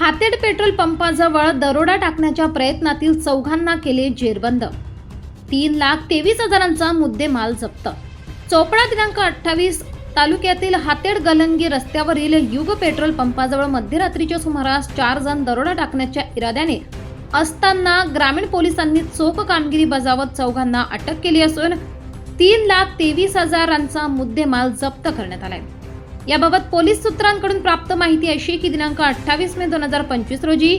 Hated petrol पंपाजवळ दरोडा टाकण्याच्या प्रयत्नातील चौघांना केले जेरबंद. तीन लाख तेवीस हजारांचा मुद्देमाल जप्त. चोपडा दिनांक अठ्ठावीस तालुक्यातील हातेड गलंगी रस्त्यावरील युग पेट्रोल पंपाजवळ मध्यरात्रीच्या सुमारास चार जण दरोडा टाकण्याच्या इराद्याने असताना ग्रामीण पोलिसांनी चोख कामगिरी बजावत चौघांना अटक केली असून तीन लाख तेवीस हजारांचा मुद्देमाल जप्त करण्यात आलाय. याबाबत पोलीस सूत्रांकडून प्राप्त माहिती अशी की दिनांक अठ्ठावीस मे दोन हजार पंचवीस रोजी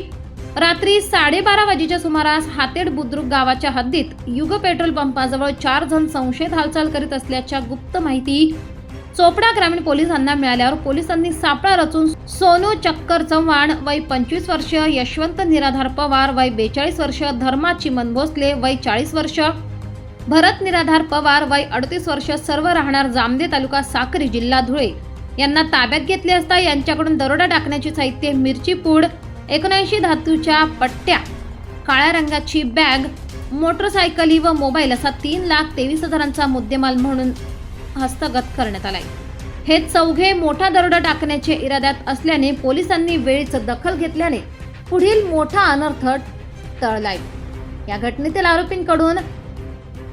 रात्री साडेबारा वाजेच्या सुमारास हातेड बुद्रुक गावाच्या हद्दीत युग पेट्रोल पंपाजवळ चार जण संशयित हालचाल करीत असल्याच्या गुप्त माहिती चोपडा ग्रामीण पोलिसांना मिळाल्यावर पोलिसांनी सापळा रचून सोनू चक्कर चव्हाण वय पंचवीस वर्ष यशवंत निराधार पवार वय बेचाळीस वर्ष धर्मा चिमन भोसले वय चाळीस वर्ष भरत निराधार पवार वय अडतीस वर्ष सर्व राहणार जामदे तालुका साक्री जिल्हा धुळे. यांना ताब्यात घेतले असता यांच्याकडून दरोडा टाकण्याचे साहित्य मिरची पूड एकोणऐंशी धातूच्या पट्ट्या काळ्या रंगाची बॅग मोटरसायकली व मोबाईल असा तीन लाख तेवीस हजारांचा मुद्देमाल म्हणून हस्तगत करण्यात आलाय. हे चौघे मोठा दरोडा टाकण्याचे इराद्यात असल्याने पोलिसांनी वेळीच दखल घेतल्याने पुढील मोठा अनर्थ टळलाय. या घटनेतील आरोपींकडून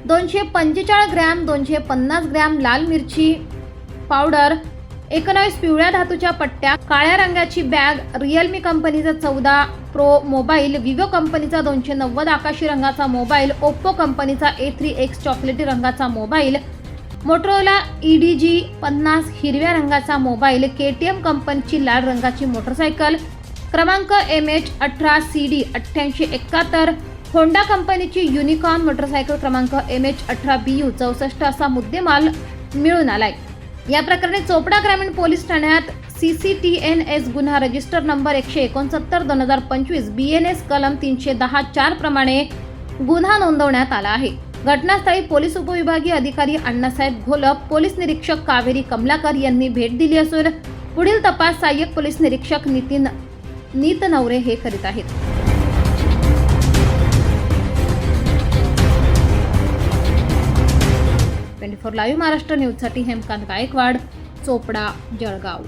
दोनशे पंचेचाळीस ग्रॅम दोनशे पन्नास ग्रॅम लाल मिरची पावडर एकोणावीस पिवळ्या धातूच्या पट्ट्या काळ्या रंगाची बॅग रिअलमी कंपनीचा चौदा प्रो मोबाईल विवो कंपनीचा दोनशे नव्वद आकाशी रंगाचा मोबाईल ओप्पो कंपनीचा ए थ्री एक्स चॉकलेटी रंगाचा मोबाईल मोटरोला ईडी जी पन्नास हिरव्या रंगाचा मोबाईल के टी एम कंपनीची लाल रंगाची मोटरसायकल क्रमांक एम एच अठरा सी डी अठ्ठ्याऐंशी एकाहत्तर होंडा कंपनीची युनिकॉर्न मोटरसायकल क्रमांक एम एच अठरा बी यू चौसष्ट असा मुद्देमाल मिळून आलाय. या प्रकरणी चोपडा ग्रामीण पोलीस ठाण्यात C C T N S गुन्हा रजिस्टर नंबर एकशे एकोणसत्तर दोन हजार पंचवीस बी एन एस कलम तीनशे दहा चार प्रमाणे गुन्हा नोंदवण्यात आला आहे. घटनास्थळी पोलीस उपविभागीय अधिकारी अण्णासाहेब घोलप पोलीस निरीक्षक कावेरी कमलाकर यांनी भेट दिली असून पुढील तपास सहाय्यक पोलीस निरीक्षक नितीन नीतनवरे हे करीत आहेत. फोर लाईव्ह महाराष्ट्र न्यूजसाठी हेमकांत गायकवाड चोपडा जळगाव.